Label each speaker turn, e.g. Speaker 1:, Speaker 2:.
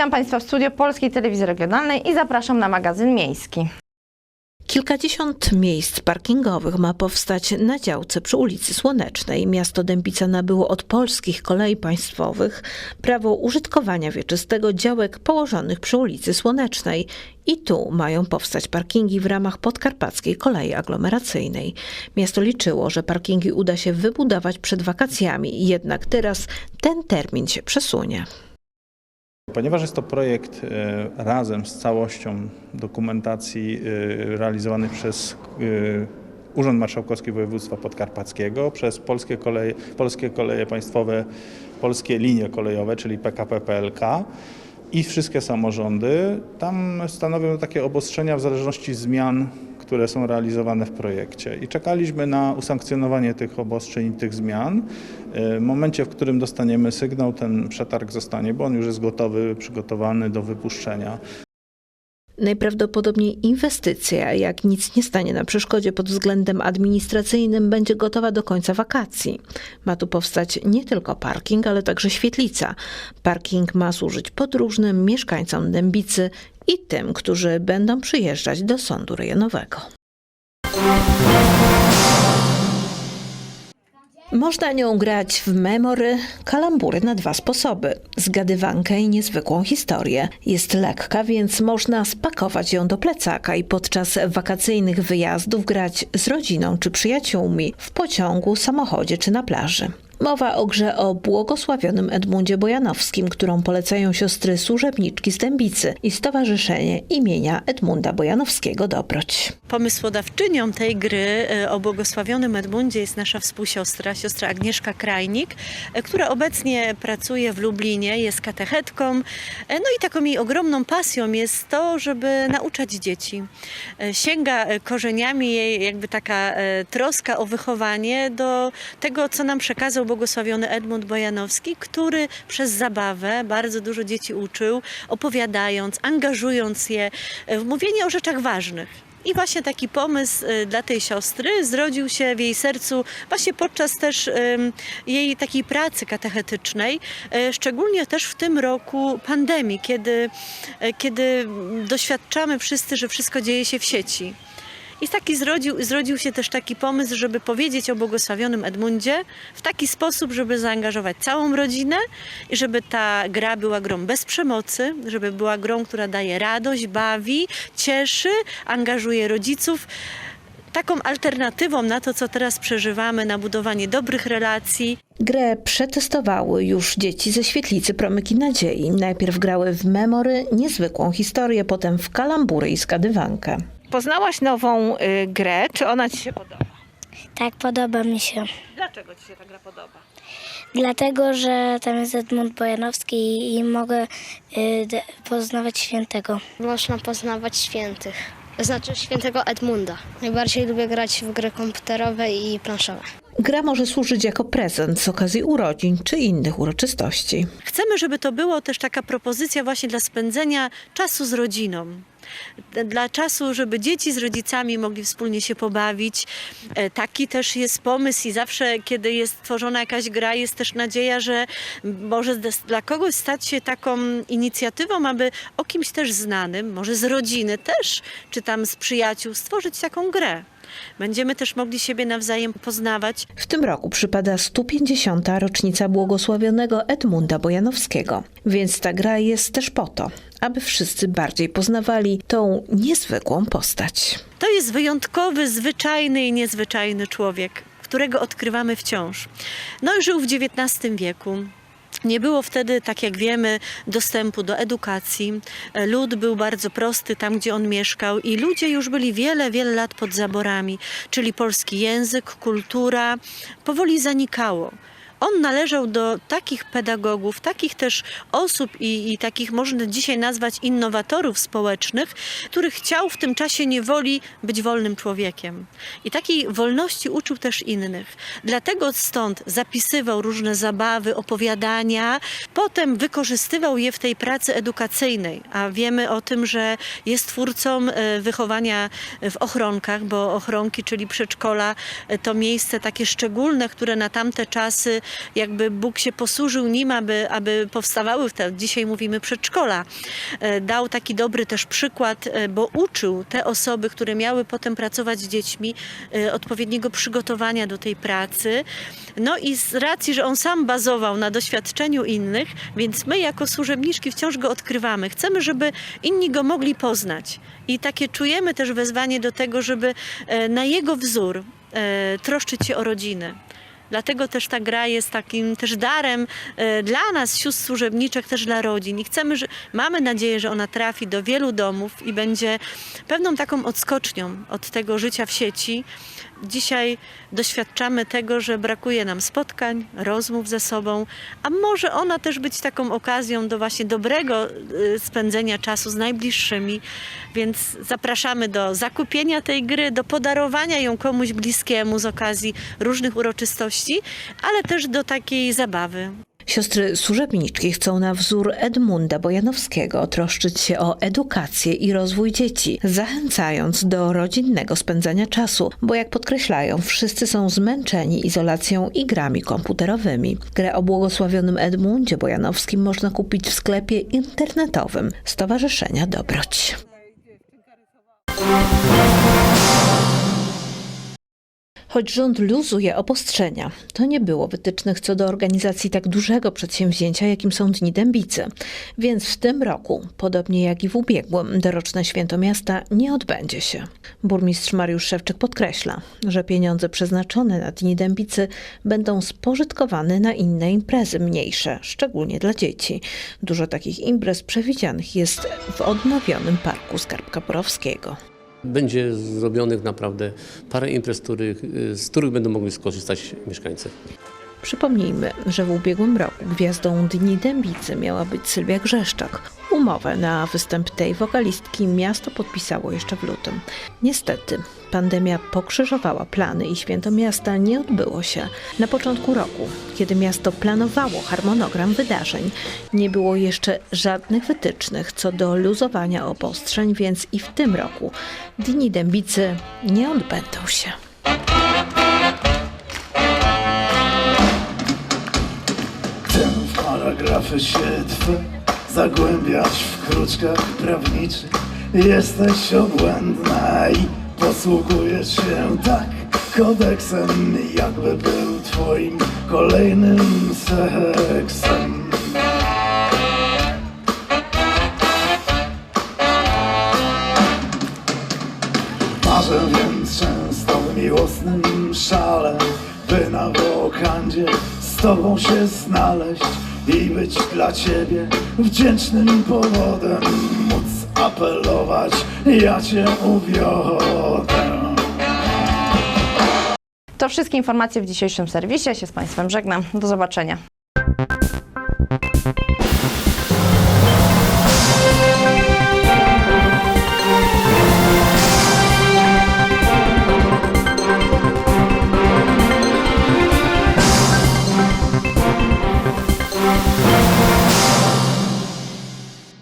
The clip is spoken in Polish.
Speaker 1: Witam Państwa w studio Polskiej Telewizji Regionalnej i zapraszam na magazyn miejski.
Speaker 2: Kilkadziesiąt miejsc parkingowych ma powstać na działce przy ulicy Słonecznej. Miasto Dębica nabyło od polskich kolei państwowych prawo użytkowania wieczystego działek położonych przy ulicy Słonecznej. I tu mają powstać parkingi w ramach podkarpackiej kolei aglomeracyjnej. Miasto liczyło, że parkingi uda się wybudować przed wakacjami, jednak teraz ten termin się przesunie.
Speaker 3: Ponieważ jest to projekt e, razem z całością dokumentacji e, realizowany przez e, Urząd Marszałkowski Województwa Podkarpackiego, przez Polskie Koleje, Polskie Koleje Państwowe, Polskie Linie Kolejowe, czyli PKP PLK i wszystkie samorządy, tam stanowią takie obostrzenia w zależności zmian, które są realizowane w projekcie. I czekaliśmy na usankcjonowanie tych obostrzeń i tych zmian. W momencie, w którym dostaniemy sygnał, ten przetarg zostanie, bo on już jest gotowy, przygotowany do wypuszczenia.
Speaker 2: Najprawdopodobniej inwestycja, jak nic nie stanie na przeszkodzie pod względem administracyjnym, będzie gotowa do końca wakacji. Ma tu powstać nie tylko parking, ale także świetlica. Parking ma służyć podróżnym, mieszkańcom Dębicy i tym, którzy będą przyjeżdżać do sądu rejonowego. Można nią grać w memory, kalambury na dwa sposoby. Zgadywankę i niezwykłą historię. Jest lekka, więc można spakować ją do plecaka i podczas wakacyjnych wyjazdów grać z rodziną czy przyjaciółmi w pociągu, samochodzie czy na plaży. Mowa o grze o błogosławionym Edmundzie Bojanowskim, którą polecają siostry służebniczki z Dębicy i Stowarzyszenie imienia Edmunda Bojanowskiego Dobroć.
Speaker 4: Pomysłodawczynią tej gry e, o błogosławionym Edmundzie jest nasza współsiostra, siostra Agnieszka Krajnik, e, która obecnie pracuje w Lublinie, jest katechetką. E, No i taką jej ogromną pasją jest to, żeby nauczać dzieci. Sięga korzeniami jej jakby taka troska o wychowanie do tego, co nam przekazał błogosławiony Edmund Bojanowski, który przez zabawę bardzo dużo dzieci uczył, opowiadając, angażując je w mówienie o rzeczach ważnych. I właśnie taki pomysł y, dla tej siostry zrodził się w jej sercu właśnie podczas też jej takiej pracy katechetycznej, y, szczególnie też w tym roku pandemii, kiedy, y, kiedy doświadczamy wszyscy, że wszystko dzieje się w sieci. I taki zrodził, zrodził się też taki pomysł, żeby powiedzieć o błogosławionym Edmundzie w taki sposób, żeby zaangażować całą rodzinę i żeby ta gra była grą bez przemocy, żeby była grą, która daje radość, bawi, cieszy, angażuje rodziców. Taką alternatywą na to, co teraz przeżywamy, na budowanie dobrych relacji,
Speaker 2: Grę przetestowały już dzieci ze świetlicy Promyki Nadziei. Najpierw grały w memory, niezwykłą historię, potem w kalambury i zgadywankę.
Speaker 1: Poznałaś nową y, grę, czy ona Ci się podoba?
Speaker 5: Tak, podoba mi się.
Speaker 1: Dlaczego Ci się ta gra podoba?
Speaker 5: Dlatego, że tam jest Edmund Bojanowski i mogę y, d- poznawać świętego.
Speaker 6: Można poznawać świętych. Znaczy świętego Edmunda. Najbardziej lubię grać w gry komputerowe i planszowe.
Speaker 2: Gra może służyć jako prezent z okazji urodzin czy innych uroczystości.
Speaker 4: Chcemy, żeby to było też taka propozycja właśnie dla spędzenia czasu z rodziną. Dla czasu, żeby dzieci z rodzicami mogli wspólnie się pobawić. E, Taki też jest pomysł i zawsze, kiedy jest tworzona jakaś gra, jest też nadzieja, że może dla kogoś stać się taką inicjatywą, aby o kimś też znanym, może z rodziny też, czy tam z przyjaciół, stworzyć taką grę. Będziemy też mogli siebie nawzajem poznawać.
Speaker 2: W tym roku przypada 150. rocznica błogosławionego Edmunda Bojanowskiego, więc ta gra jest też po to, aby wszyscy bardziej poznawali tą niezwykłą postać.
Speaker 4: To jest wyjątkowy, zwyczajny i niezwyczajny człowiek, którego odkrywamy wciąż. No i żył w XIX wieku. Nie było wtedy, tak jak wiemy, dostępu do edukacji. Lud był bardzo prosty tam, gdzie on mieszkał, i ludzie już byli wiele, wiele lat pod zaborami, czyli polski język, kultura powoli zanikało. On należał do takich pedagogów, takich też osób i, i takich można dzisiaj nazwać innowatorów społecznych, który chciał w tym czasie niewoli być wolnym człowiekiem. I takiej wolności uczył też innych. Dlatego stąd zapisywał różne zabawy, opowiadania, potem wykorzystywał je w tej pracy edukacyjnej. A wiemy o tym, że jest twórcą e, wychowania w ochronkach, bo ochronki, czyli przedszkola, e, to miejsce takie szczególne, które na tamte czasy jakby Bóg się posłużył nim, aby, aby powstawały, te, dzisiaj mówimy przedszkola. E, Dał taki dobry też przykład, e, bo uczył te osoby, które miały potem pracować z dziećmi, e, odpowiedniego przygotowania do tej pracy. No i z racji, że on sam bazował na doświadczeniu innych, więc my jako służebniczki wciąż go odkrywamy. Chcemy, żeby inni go mogli poznać. I takie czujemy też wezwanie do tego, żeby na jego wzór troszczyć się o rodzinę. Dlatego też ta gra jest takim też darem e, dla nas, sióstr służebniczek, też dla rodzin. I chcemy, że mamy nadzieję, że ona trafi do wielu domów i będzie pewną taką odskocznią od tego życia w sieci. Dzisiaj doświadczamy tego, że brakuje nam spotkań, rozmów ze sobą, a może ona też być taką okazją do właśnie dobrego y, spędzenia czasu z najbliższymi. Więc zapraszamy do zakupienia tej gry, do podarowania ją komuś bliskiemu z okazji różnych uroczystości, ale też do takiej zabawy.
Speaker 2: Siostry służebniczki chcą na wzór Edmunda Bojanowskiego troszczyć się o edukację i rozwój dzieci, zachęcając do rodzinnego spędzania czasu, bo jak podkreślają, wszyscy są zmęczeni izolacją i grami komputerowymi. Grę o błogosławionym Edmundzie Bojanowskim można kupić w sklepie internetowym Stowarzyszenia Dobroć. Choć rząd luzuje obostrzenia, to nie było wytycznych co do organizacji tak dużego przedsięwzięcia, jakim są Dni Dębicy. Więc w tym roku, podobnie jak i w ubiegłym, doroczne święto miasta nie odbędzie się. Burmistrz Mariusz Szewczyk podkreśla, że pieniądze przeznaczone na Dni Dębicy będą spożytkowane na inne imprezy mniejsze, szczególnie dla dzieci. Dużo takich imprez przewidzianych jest w odnowionym parku Skarbka Porowskiego.
Speaker 7: Będzie zrobionych naprawdę parę imprez, których, z których będą mogli skorzystać mieszkańcy.
Speaker 2: Przypomnijmy, że w ubiegłym roku gwiazdą Dni Dębicy miała być Sylwia Grzeszczak. Umowę na występ tej wokalistki miasto podpisało jeszcze w lutym. Niestety, pandemia pokrzyżowała plany i święto miasta nie odbyło się. Na początku roku, kiedy miasto planowało harmonogram wydarzeń, nie było jeszcze żadnych wytycznych co do luzowania obostrzeń, więc i w tym roku Dni Dębicy nie odbędą się.
Speaker 8: Paragrafy się zagłębiać w kruczkach prawniczych. Jesteś obłędna i posługujesz się tak kodeksem, jakby był twoim kolejnym seksem. Marzę więc często w miłosnym szale, by na wokandzie z tobą się znaleźć i być dla ciebie wdzięcznym powodem, móc apelować, ja cię uwiodę.
Speaker 1: To wszystkie informacje w dzisiejszym serwisie. Ja się z Państwem żegnam. Do zobaczenia.